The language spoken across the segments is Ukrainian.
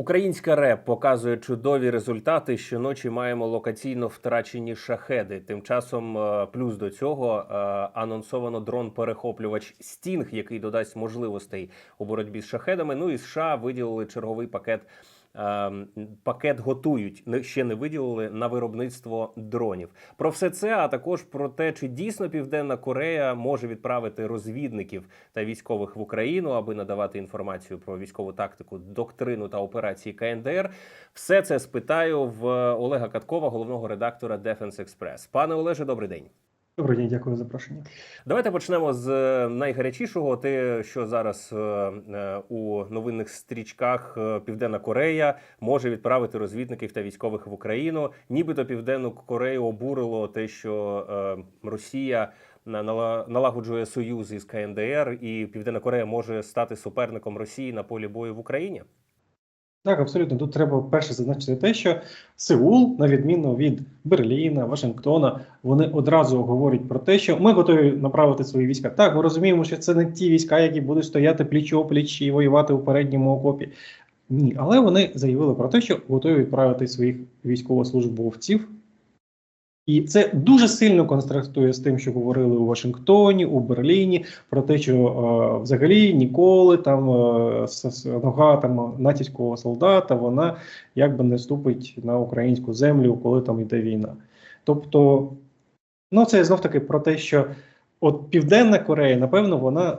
Українська РЕП показує чудові результати. Щоночі маємо локаційно втрачені шахеди. Тим часом, е, плюс до цього, е, анонсовано дрон-перехоплювач Стінг, який додасть можливостей у боротьбі з шахедами. Ну і США виділили черговий пакет. Е, Пакет готують ще не виділили на виробництво дронів. Про все це, а також про те, чи дійсно Південна Корея може відправити розвідників та військових в Україну, аби надавати інформацію про військову тактику, доктрину та операції КНДР. Все це спитаю в Олега Каткова, головного редактора Defense Express. Пане Олеже, добрий день. Добрий день, дякую за запрошення. Давайте почнемо з е, найгарячішого. Те, що зараз е, е, у новинних стрічках Південна Корея може відправити розвідників та військових в Україну. Нібито Південну Корею обурило те, що Росія нала- налагоджує союз із КНДР, і Південна Корея може стати суперником Росії на полі бою в Україні. Так, абсолютно. Тут треба перше зазначити те, що Сеул, на відміну від Берліна, Вашингтона, вони одразу говорять про те, що ми готові направити свої війська. Так, ми розуміємо, що це не ті війська, які будуть стояти пліч опліч і воювати у передньому окопі. Ні, але вони заявили про те, що готові відправити своїх військовослужбовців. І це дуже сильно контрастує з тим, що говорили у Вашингтоні, у Берліні, про те, що е, взагалі ніколи там е, нога там натівського солдата вона якби не ступить на українську землю, коли там йде війна. Тобто, ну це знов таки про те, що от Південна Корея, напевно, вона е,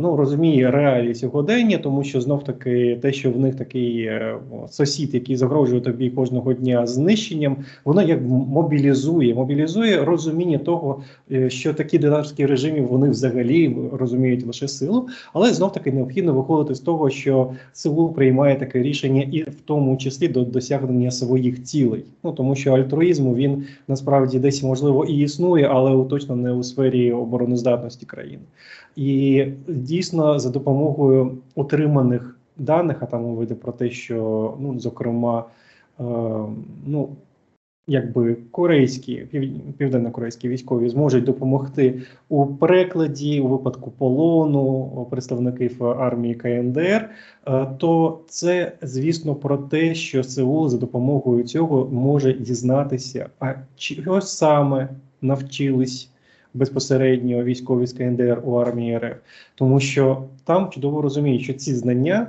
ну розуміє реалії сьогодення, тому що знов таки те, що в них такий е, сусід, який загрожує тобі кожного дня знищенням, воно як мобілізує, мобілізує розуміння того, е, що такі диктаторські режими вони взагалі розуміють лише силу, але знов таки необхідно виходити з того, що Сеул приймає таке рішення, і в тому числі до досягнення своїх цілей. Ну тому що альтруїзму він насправді десь можливо і існує, але точно не у сфері обороноздатності країни. І дійсно за допомогою отриманих даних, а там мова про те, що ну зокрема, е, ну якби корейські пів- південно-корейські військові зможуть допомогти у перекладі у випадку полону представників армії КНДР, е, то це звісно про те, що Сеул за допомогою цього може дізнатися, а чого саме навчились безпосередньо військові з КНДР у армії РФ, тому що там чудово розуміють, що ці знання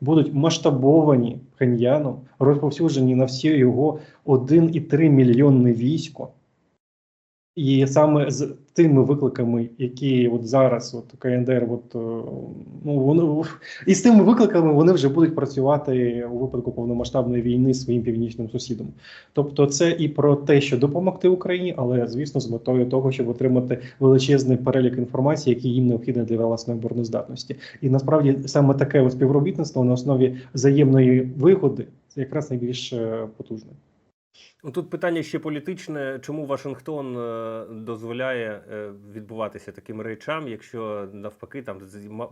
будуть масштабовані Ханьяном, розповсюджені на всі його 1,3 мільйонне військо. І саме з тими викликами, які от зараз от КНДР, от, е, ну вони і з тими викликами вони вже будуть працювати у випадку повномасштабної війни своїм північним сусідом. Тобто, це і про те, що допомогти Україні, але звісно, з метою того, щоб отримати величезний перелік інформації, який їм необхідний для власної обороноздатності. І насправді саме таке співробітництво на основі взаємної вигоди це якраз найбільш е, потужне. Ну, Тут питання ще політичне. Чому Вашингтон е, дозволяє е, відбуватися таким речам, якщо навпаки там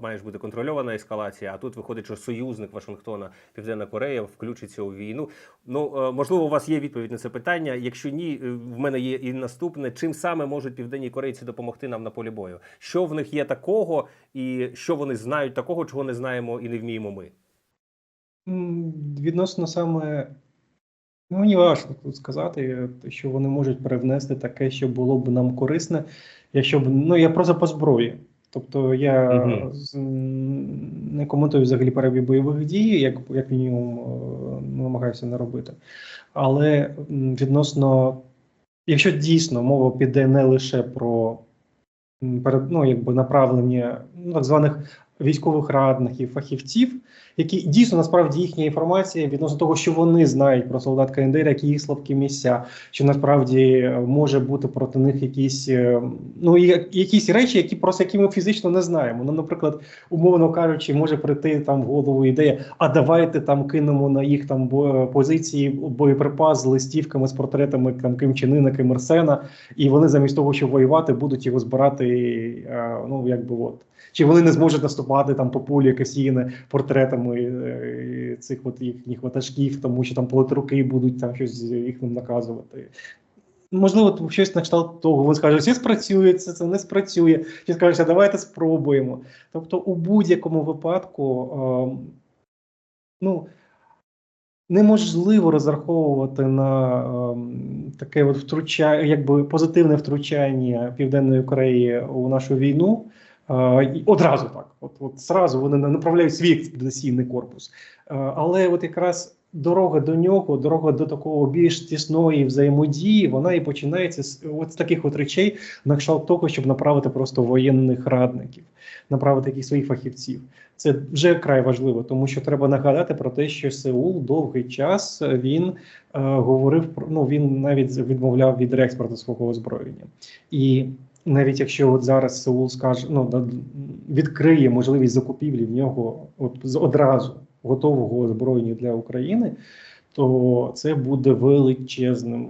має бути контрольована ескалація, а тут виходить, що союзник Вашингтона, Південна Корея, включиться у війну. Ну е, можливо, у вас є відповідь на це питання. Якщо ні, в мене є і наступне: чим саме можуть південні корейці допомогти нам на полі бою? Що в них є такого, і що вони знають такого, чого не знаємо і не вміємо ми? Відносно саме мені важко тут сказати, що вони можуть привнести таке, що було б нам корисне, якщо б ну я просто по зброї. Тобто я з- не коментую взагалі перебіг бойових дій, як, як мінімум е, намагаюся не робити. Але відносно, якщо дійсно мова піде не лише про перед, ну, якби направлення ну, так званих військових радників, фахівців, які дійсно насправді їхня інформація відносно того, що вони знають про солдат КНДР, які їх слабкі місця, що насправді може бути проти них якісь е, ну якісь речі, які просто які ми фізично не знаємо. Ну, наприклад, умовно кажучи, може прийти там в голову ідея, а давайте там кинемо на їх там позиції боєприпас з листівками з портретами там Ким Чен Ына, Ким Ір Сена, і вони замість того, щоб воювати, будуть його збирати. е, Ну якби от. Чи вони не зможуть наступати там по полі Касіїни портретами е, цих от їхніх ватажків, тому що там политруки будуть там щось їх нам наказувати. Можливо, щось на кшталт того, вони скажуть, це спрацює, це, це не спрацює. Чи скажуть, а давайте спробуємо. Тобто, у будь-якому випадку, е, ну неможливо розраховувати на ем, таке от втручання, якби позитивне втручання Південної Кореї у нашу війну. Е, і одразу так, от, от зразу вони направляють свій експедиційний корпус. Е, але от якраз дорога до нього, дорога до такого більш тісної взаємодії, вона і починається з от з таких от речей, на кшталт того, щоб направити просто воєнних радників, направити якихось своїх фахівців. Це вже край важливо, тому що треба нагадати про те, що Сеул довгий час він е, говорив ну він навіть відмовляв від реекспорту свого озброєння. І навіть якщо от зараз Сеул скаже, ну відкриє можливість закупівлі в нього от одразу готового озброєння для України, то це буде величезним.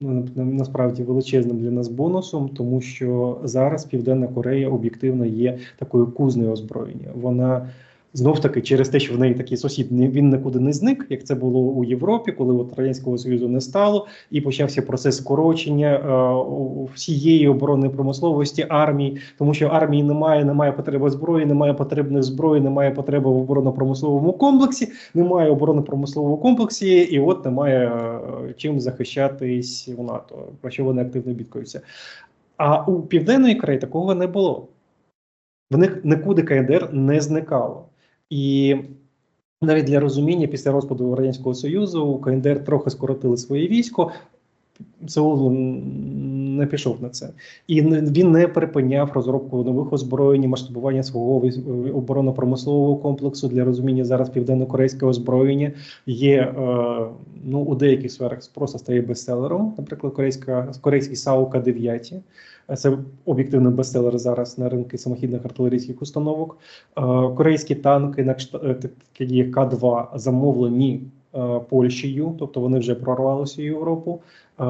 Ну, насправді величезним для нас бонусом, тому що зараз Південна Корея об'єктивно є такою кузнею озброєння. Вона знов таки через те, що в неї такий сусід він нікуди не зник, як це було у Європі, коли от радянського союзу не стало, і почався процес скорочення е, всієї оборонної промисловості армії, тому що армії немає, немає потреби зброї, немає потребних зброї, немає потреби в оборонно-промисловому комплексі, немає оборонно-промислового комплексі, і от немає е, чим захищатись у НАТО, про що вони активно бідкаються. А у Південної Кореї такого не було. В них нікуди КНДР не зникало. І навіть для розуміння, після розпаду Радянського Союзу КНДР трохи скоротили своє військо. Сеул не пішов на це, і він не припиняв розробку нових озброєнь, масштабування свого військ- оборонно-промислового комплексу для розуміння зараз південно-корейське озброєння є е, ну у деяких сферах просто стає бестселером. Наприклад, корейська корейський САУ К-9. Це об'єктивний бестселер зараз на ринку самохідних артилерійських установок. Е, Корейські танки на е, такі К-2 замовлені е, Польщею, тобто вони вже прорвалися в Європу. Е,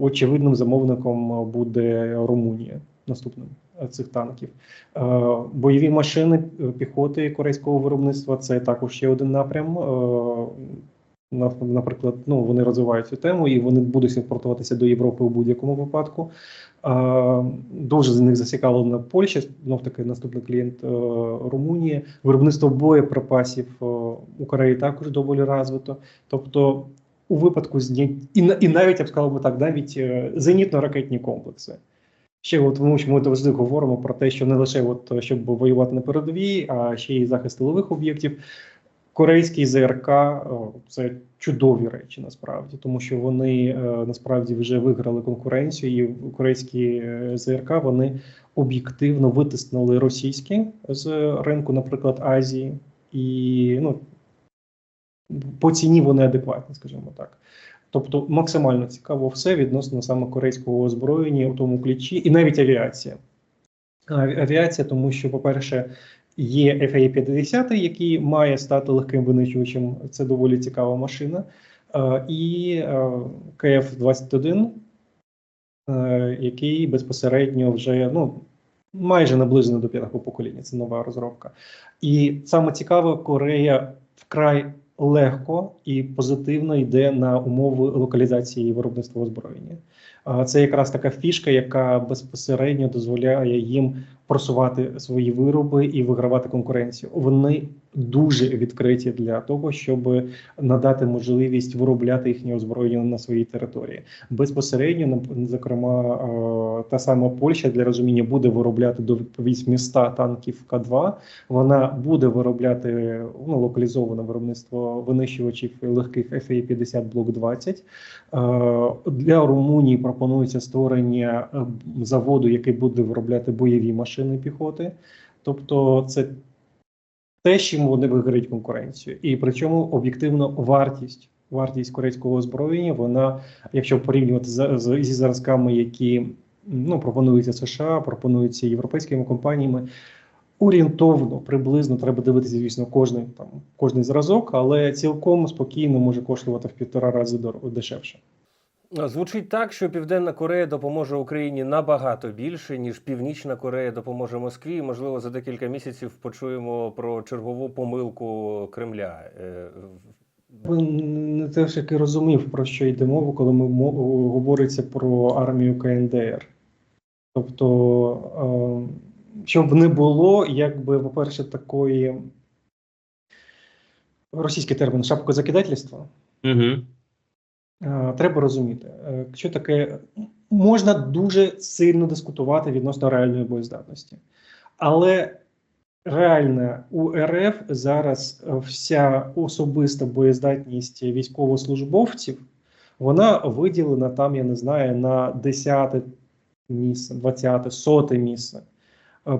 Очевидним замовником буде Румунія наступним е, цих танків. Е, Бойові машини піхоти корейського виробництва це також ще один напрям. Наприклад, ну вони розвивають цю тему і вони будуть імпортуватися до Європи у будь-якому випадку. Дуже з них зацікавлена Польща, знов таки наступний клієнт Румунія. Виробництво боєприпасів у Кореї також доволі розвито. Тобто, у випадку і, і навіть я б сказав би так, навіть е, зенітно-ракетні комплекси. Ще от тому, що ми завжди говоримо про те, що не лише от е, щоб воювати на передовій, а ще й захист тилових об'єктів. Корейський ЗРК о, це чудові речі насправді, тому що вони е, насправді вже виграли конкуренцію, і корейські е, ЗРК вони об'єктивно витиснули російські з ринку, наприклад, Азії, і ну по ціні вони адекватні, скажімо так. Тобто максимально цікаво все відносно саме корейського озброєння у тому ключі, і навіть авіація. Авіація, тому що, по-перше, є FA-50, який має стати легким винищувачем. Це доволі цікава машина. І е, КФ-21, е, який безпосередньо вже ну, майже наближений до п'ятого покоління. Це нова розробка. І саме цікаве, Корея вкрай легко і позитивно йде на умови локалізації виробництва озброєння. Це якраз така фішка, яка безпосередньо дозволяє їм просувати свої вироби і вигравати конкуренцію. Вони дуже відкриті для того, щоб надати можливість виробляти їхнє озброєння на своїй території. Безпосередньо, зокрема, та сама Польща для розуміння буде виробляти до 800 танків К2. Вона буде виробляти ну, локалізоване виробництво винищувачів легких FA-50 Блок 20. Е, Для Румунії пропонується створення е, заводу, який буде виробляти бойові машини піхоти. Тобто, це те, чим вони виграють конкуренцію, і причому об'єктивно вартість. Вартість корейського озброєння, вона, якщо порівнювати з, з, зі зразками, які ну, пропонуються США, пропонуються європейськими компаніями, орієнтовно, приблизно треба дивитися, звісно, кожний там кожний зразок, але цілком спокійно може коштувати в півтора рази дешевше. Звучить так, що Південна Корея допоможе Україні набагато більше, ніж Північна Корея допоможе Москві. Можливо, за декілька місяців почуємо про чергову помилку Кремля. Е, не те ж таки розумів, про що йде мова, коли ми говориться про армію КНДР. Тобто, е, щоб не було, якби, по-перше, такої російський термін шапкозакидательство. Угу. Е, Треба розуміти, е, що таке можна дуже сильно дискутувати відносно реальної боєздатності, але реальна у РФ зараз е, вся особиста боєздатність військовослужбовців вона виділена там, я не знаю, на 10 місце, 20, соте місце,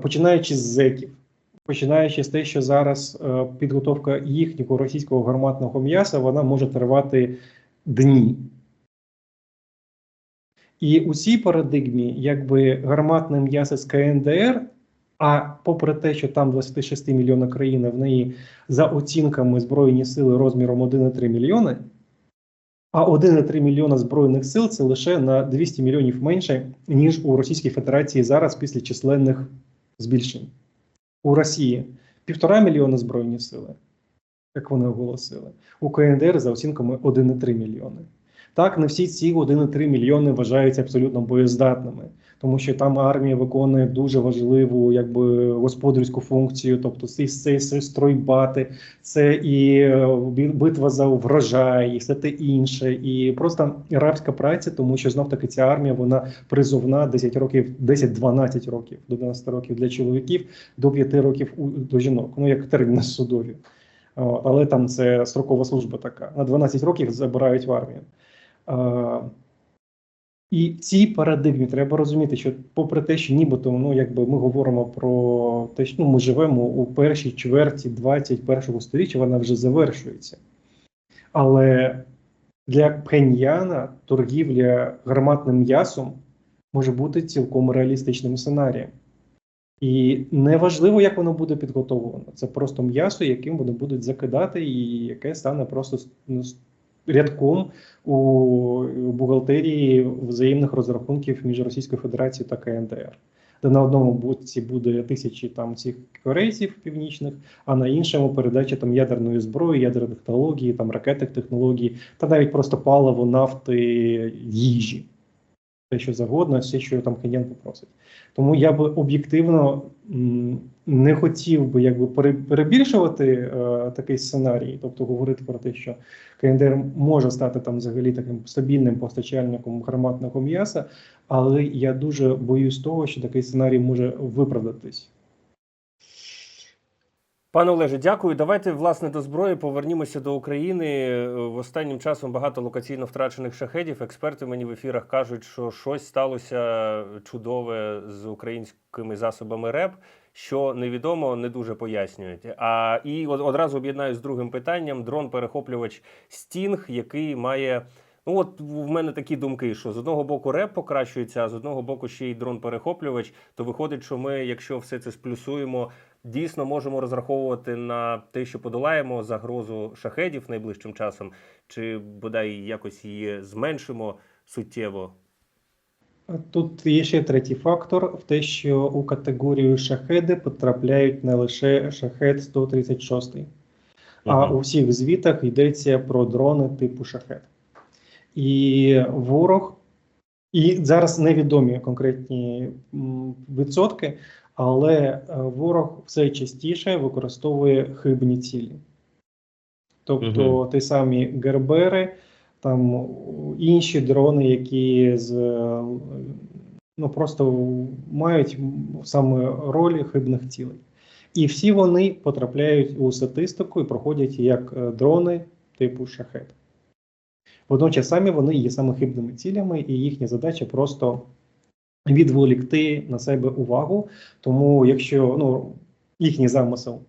починаючи з зеків. Починаючи з те, що зараз підготовка їхнього російського гарматного м'яса вона може тривати дні. І у цій парадигмі, якби гарматне м'ясо з КНДР, а попри те, що там 26 мільйона країна, в неї за оцінками Збройні сили розміром 1,3 мільйони, а 1,3 мільйона Збройних сил це лише на 200 мільйонів менше, ніж у Російській Федерації зараз після численних збільшень. У Росії півтора мільйона Збройні сили, як вони оголосили. У КНДР за оцінками 1,3 мільйони. Так, не всі ці 1,3 мільйони вважаються абсолютно боєздатними, тому що там армія виконує дуже важливу якби господарську функцію, тобто це, це, це стройбати, це і е, битва за врожай, і все те інше, і просто рабська праця, тому що знов таки ця армія вона призовна 10 років, 10-12 років, до 12 років для чоловіків, до 5 років до жінок. Ну як терміни судові. О, але там це строкова служба така. На 12 років забирають в армію. Е, і в цій парадигмі треба розуміти, що попри те, що нібито ну, якби ми говоримо про те, що ну, ми живемо у першій чверті 21-го сторіччя, вона вже завершується. Але для Пхеньяна торгівля гарматним м'ясом може бути цілком реалістичним сценарієм. І неважливо, як воно буде підготовлено. Це просто м'ясо, яким вони будуть закидати, і яке стане просто ну, рядком у бухгалтерії взаємних розрахунків між Російською Федерацією та КНДР. Де на одному боці буде тисячі там цих корейців північних, а на іншому передача там ядерної зброї, ядерних технологій, там ракетних технологій, та навіть просто паливо, нафти, їжі. Те, що завгодно, все, що там клієнт попросить. Тому я би об'єктивно не хотів би якби пере- перебільшувати е, такий сценарій, тобто говорити про те, що КНДР може стати там взагалі таким стабільним постачальником гарматного м'яса, але я дуже боюсь того, що такий сценарій може виправдатись. Пане Олеже, дякую. Давайте власне до зброї повернімося до України. Е, В останнім часом багато локаційно втрачених шахедів. Експерти мені в ефірах кажуть, що щось сталося чудове з українськими засобами РЕП, що невідомо, не дуже пояснюють. А і од- одразу об'єднаю з другим питанням: дрон-перехоплювач Стінг, який має. Ну, от в мене такі думки, що з одного боку реп покращується, а з одного боку ще й дрон-перехоплювач. То виходить, що ми, якщо все це сплюсуємо, дійсно можемо розраховувати на те, що подолаємо загрозу шахедів найближчим часом, чи бодай якось її зменшимо суттєво. Тут є ще третій фактор: в те, що у категорію шахеди потрапляють не лише шахед 136, а у всіх звітах йдеться про дрони типу шахед. І ворог, і зараз невідомі конкретні відсотки, але е, ворог все частіше використовує хибні цілі. Тобто Мгм. ті самі Гербери, там інші дрони, які з е, ну просто мають саме роль хибних цілей. І всі вони потрапляють у статистику і проходять як е, дрони типу шахет. Водночас самі вони є саме хибними цілями, і їхня задача просто відволікти на себе увагу. Тому, якщо ну, їхній замисел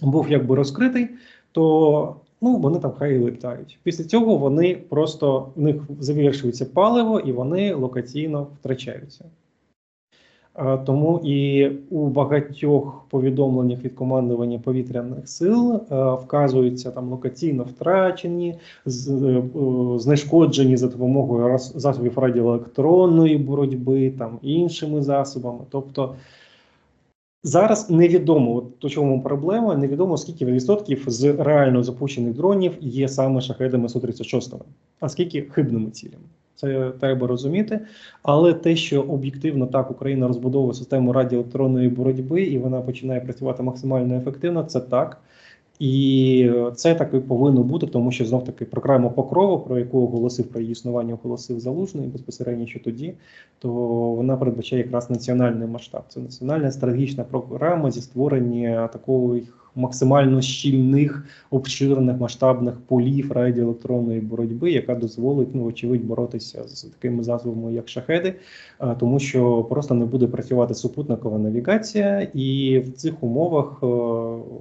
був якби розкритий, то ну, вони там хай і летають. Після цього вони просто в них завершується паливо і вони локаційно втрачаються. Тому і у багатьох повідомленнях від командування повітряних сил е, вказуються там локаційно втрачені, е, е, знешкоджені за допомогою засобів радіоелектронної боротьби, там іншими засобами. Тобто зараз невідомо, от у чому проблема, невідомо скільки відсотків з реально запущених дронів є саме шахедами 136, а скільки хибними цілями. Це треба розуміти. Але те, що об'єктивно так Україна розбудовує систему радіоелектронної боротьби і вона починає працювати максимально ефективно, це так. І це так і повинно бути, тому що знов таки програма Покрова, про яку оголосив про її існування, оголосив залужний безпосередньо що тоді, то вона передбачає якраз національний масштаб. Це національна стратегічна програма зі створення таких максимально щільних, обширних масштабних полів радіоелектронної боротьби, яка дозволить ну очевидь боротися з такими засобами, як шахеди, тому що просто не буде працювати супутникова навігація, і в цих умовах е,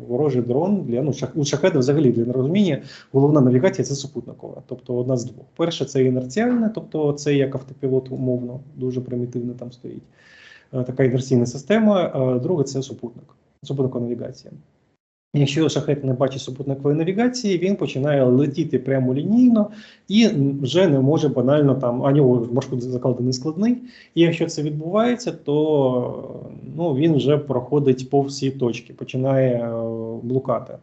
ворожий дрон для ну шах, у шахеда взагалі для нерозуміння головна навігація це супутникова, тобто одна з двох. Перше це інерціальна, тобто це як автопілот умовно, дуже примітивно там стоїть. е, Така інерційна система. Друге це супутник, супутникова навігація. Якщо шахет не бачить супутникової навігації, він починає летіти прямо лінійно і вже не може банально там, а нього маршрут закладений складний. І якщо це відбувається, то ну, він вже проходить по всі точки, починає е, блукати.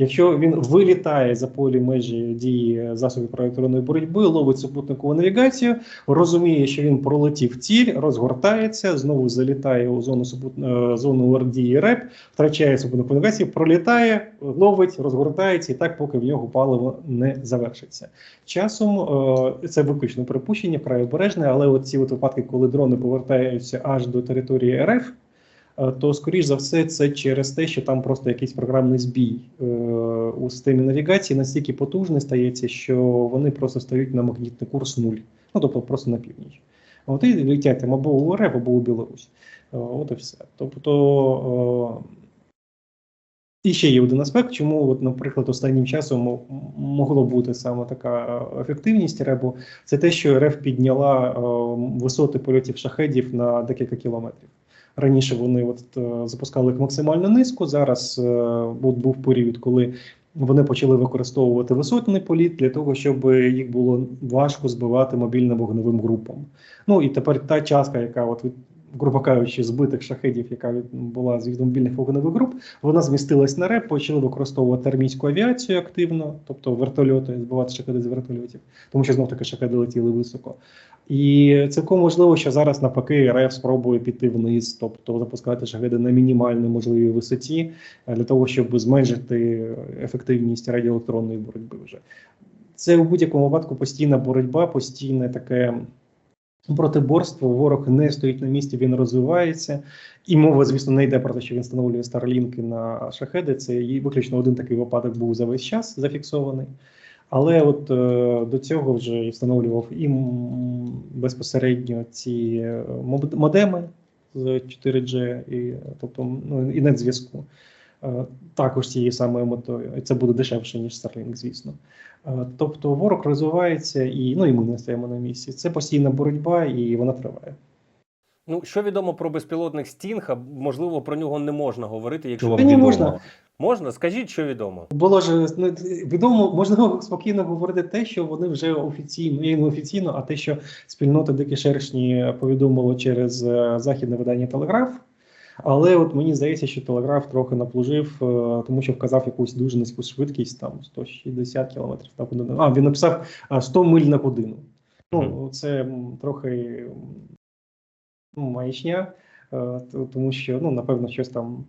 Якщо він вилітає за полі межі дії засобів електронної боротьби, ловить супутникову навігацію, розуміє, що він пролетів ціль, розгортається, знову залітає у зону супут... е, зону дії РЕП, втрачає супутникову навігацію, пролітає, ловить, розгортається і так, поки в нього паливо не завершиться. Часом е, це виключно припущення, вкрай обережне, але от ці от випадки, коли дрони повертаються аж до території РФ. Е, То, скоріш за все, це через те, що там просто якийсь програмний збій е, у системі навігації настільки потужний стається, що вони просто стають на магнітний курс нуль. Ну тобто просто на північ. От і летять там або у РФ, або у Білорусь. Е, От і все. Тобто. І ще є один аспект, чому, от, наприклад, останнім часом могло бути саме така ефективність ребу, це те, що РФ підняла висоти польотів шахедів на декілька кілометрів. Раніше вони от, е, запускали їх максимально низько. Зараз е, от був період, коли вони почали використовувати висотний політ для того, щоб їх було важко збивати мобільним вогневим групам. Ну і тепер та частка, яка от грубо кажучи, збитих шахедів, яка була з мобільних вогневих груп, вона змістилась на РЕП, почали використовувати армійську авіацію активно, тобто вертольоти, збивати шахеди з вертольотів, тому що знов таки шахеди летіли високо. І цілком можливо, що зараз навпаки РФ спробує піти вниз, тобто запускати шахеди на мінімальній можливій висоті е, для того, щоб зменшити ефективність радіоелектронної боротьби. Вже це у будь-якому випадку постійна боротьба, постійне таке протиборство. Ворог не стоїть на місці, він розвивається. І мова, звісно, не йде про те, що він встановлює старлінки на шахеди. Це і виключно один такий випадок був за весь час зафіксований. Але от е, до цього вже і встановлював і безпосередньо ці е, модеми з 4G, і, тобто ну, і зв'язку. Е, також цією самою метою. І це буде дешевше, ніж Starlink, звісно. Е, тобто ворог розвивається, і, ну, і ми не стоїмо на місці. Це постійна боротьба, і вона триває. Ну, що відомо про безпілотник Стінг, а можливо, про нього не можна говорити, якщо вам відомо. можна. Можна? Скажіть, що відомо. Було ж ну, відомо, можна спокійно говорити те, що вони вже офіційно, і не офіційно, а те, що спільнота Дикі Шершні повідомило через е, західне видання Телеграф. Але от мені здається, що Телеграф трохи наплужив, е, тому що вказав якусь дуже низьку швидкість, там 160 км на годину. А, він написав а, 100 миль на годину. Ну, це трохи ну, маячня, е, тому що, ну, напевно, щось там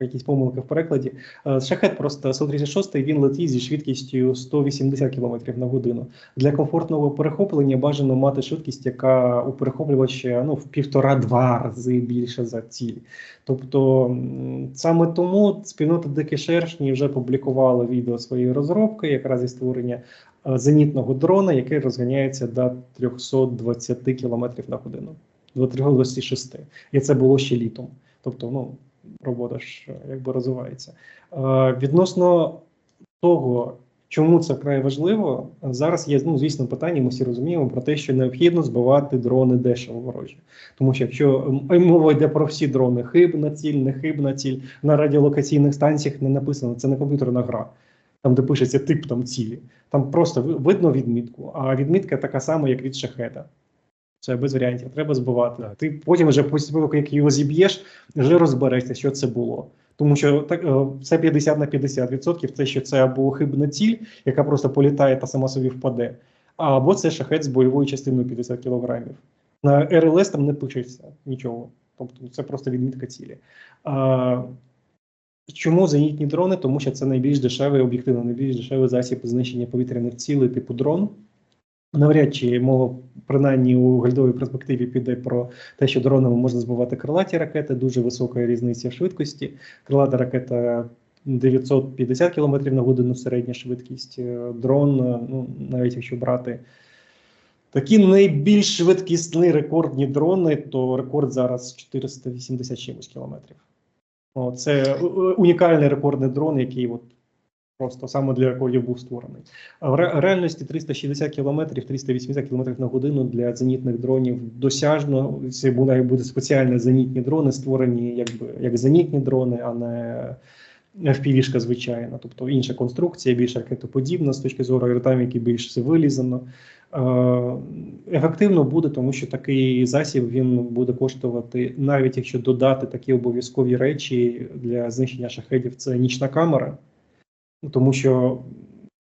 якісь помилки в перекладі. Е, Шахет просто 136 він летить зі швидкістю 180 км на годину. Для комфортного перехоплення бажано мати швидкість, яка у перехоплювача ну, в півтора-два рази більше за ціль. Тобто саме тому спільнота Дикі Шершні вже публікувала відео своєї розробки, якраз зі створення е, зенітного дрона, який розганяється до 320 км на годину. До 326. І це було ще літом. Тобто, ну, робота ж якби розвивається. Відносно того, чому це вкрай важливо, зараз є, ну, звісно, питання, ми всі розуміємо про те, що необхідно збивати дрони дешево ворожі. Тому що якщо мова йде про всі дрони, хибна ціль, не хибна ціль, на радіолокаційних станціях не написано, це не комп'ютерна гра. Там, де пишеться тип там цілі, там просто видно відмітку, а відмітка така сама, як від шахеда. Це без варіантів, треба збивати. Так. Ти потім вже після того, як його зіб'єш, вже розберешся, що це було. Тому що так е, це 50 на 50 відсотків. Це що це або хибна ціль, яка просто політає та сама собі впаде, або це шахет з бойовою частиною 50 кілограмів. На РЛС там не пишеться нічого. Тобто це просто відмітка цілі. А, Чому зенітні дрони? Тому що це найбільш дешевий, об'єктивно найбільш дешевий засіб знищення повітряних цілей типу дрон. Навряд чи мова, принаймні у гальдовій перспективі піде про те, що дронами можна збивати крилаті ракети, дуже висока різниця швидкості. Крилата ракета 950 км на годину середня швидкість. Е, Дрон, е, ну навіть якщо брати такі найбільш швидкісні рекордні дрони, то рекорд зараз 480 чимось кілометрів. Це е, унікальний рекордний дрон, який от просто саме для рекордів був створений. В ре- реальності 360 кілометрів, 380 кілометрів на годину для зенітних дронів досяжно. Це буде, буде спеціальні зенітні дрони, створені якби як зенітні дрони, а не FPV-шка звичайна, тобто інша конструкція, більш ракетоподібна з точки зору аеродинаміки, більш все вилізано. Ефективно буде, тому що такий засіб він буде коштувати, навіть якщо додати такі обов'язкові речі для знищення шахедів, це нічна камера, тому що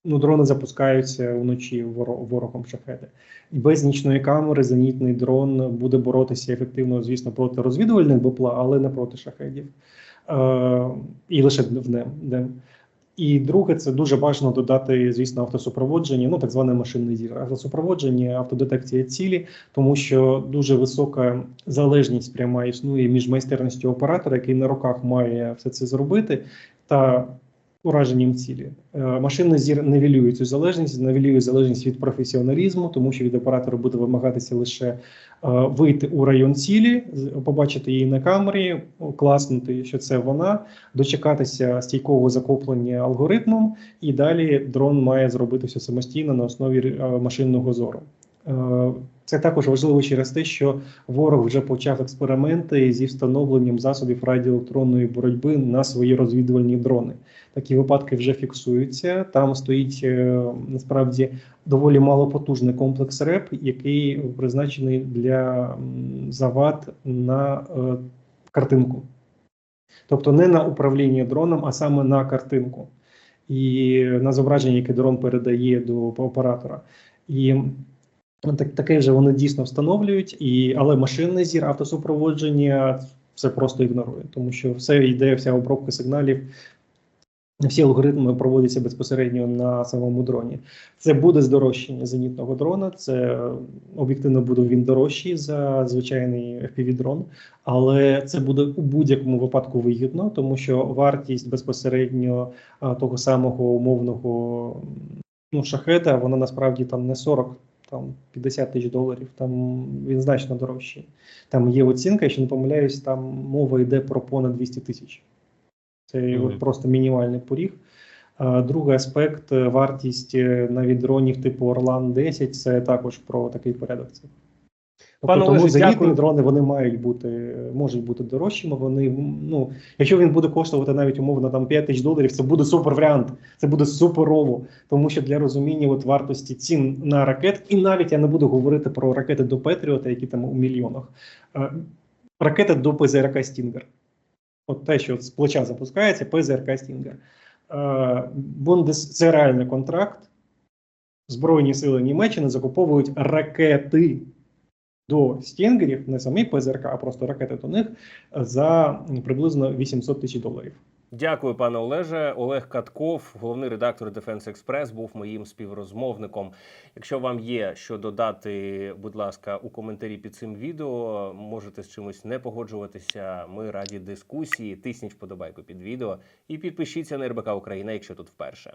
ну, дрони запускаються вночі воро- ворогом шахеди. І без нічної камери зенітний дрон буде боротися ефективно, звісно, проти розвідувальних БПЛА, але не проти шахедів. Е, і лише вднем. днем. І друге, це дуже бажано додати, звісно, автосупроводження, ну так зване машинне зір. Автосупроводження, автодетекція цілі, тому що дуже висока залежність пряма існує між майстерністю оператора, який на руках має все це зробити, та ураженням цілі. Е, Машинний зір нивелює цю залежність, нивелює залежність від професіоналізму, тому що від оператора буде вимагатися лише е, вийти у район цілі, побачити її на камері, класнути, що це вона, дочекатися стійкового захоплення алгоритмом, і далі дрон має зробити все самостійно на основі е, машинного зору. Е, Це також важливо через те, що ворог вже почав експерименти зі встановленням засобів радіоелектронної боротьби на свої розвідувальні дрони. Такі випадки вже фіксуються. Там стоїть е, насправді доволі малопотужний комплекс РЕП, який призначений для завад на е, картинку. Тобто не на управління дроном, а саме на картинку. І на зображення, яке дрон передає до оператора. І так, таке вже вони дійсно встановлюють, і, але машинний зір, автосупроводження це просто ігнорує, тому що все йде, вся обробка сигналів, всі алгоритми проводяться безпосередньо на самому дроні. Це буде здорожчання зенітного дрона. Це об'єктивно буде він дорожчий за звичайний FPV-дрон, але це буде у будь-якому випадку вигідно, тому що вартість безпосередньо того самого умовного ну, шахеда, вона насправді там не 40, там 50 тисяч доларів. Там він значно дорожчий. Там є оцінка, якщо не помиляюсь, там мова йде про понад 200 тисяч. Це Мгм. от просто мінімальний поріг. А, Другий аспект е, вартість е, навіть дронів типу Орлан 10 це також про такий порядок. цифр. Тобто, Пане тому Олеже, дякую. дрони вони мають бути, можуть бути дорожчими. Вони ну, якщо він буде коштувати навіть умовно там 5 тисяч доларів, це буде супер варіант, це буде суперово. Тому що для розуміння от вартості цін на ракет, і навіть я не буду говорити про ракети до Петріота, які там у мільйонах. Е, Ракети до ПЗРК Стінгер. От те, що з плеча запускається, ПЗРК Стінгер. Е, Бундес це реальний контракт. Збройні сили Німеччини закуповують ракети до стінгерів, не самі ПЗРК, а просто ракети до них за приблизно 800 тисяч доларів. Дякую, пане Олеже. Олег Катков, головний редактор Defense Express, був моїм співрозмовником. Якщо вам є що додати, будь ласка, у коментарі під цим відео, можете з чимось не погоджуватися. Ми раді дискусії. Тисніть вподобайку під відео і підпишіться на РБК Україна, якщо тут вперше.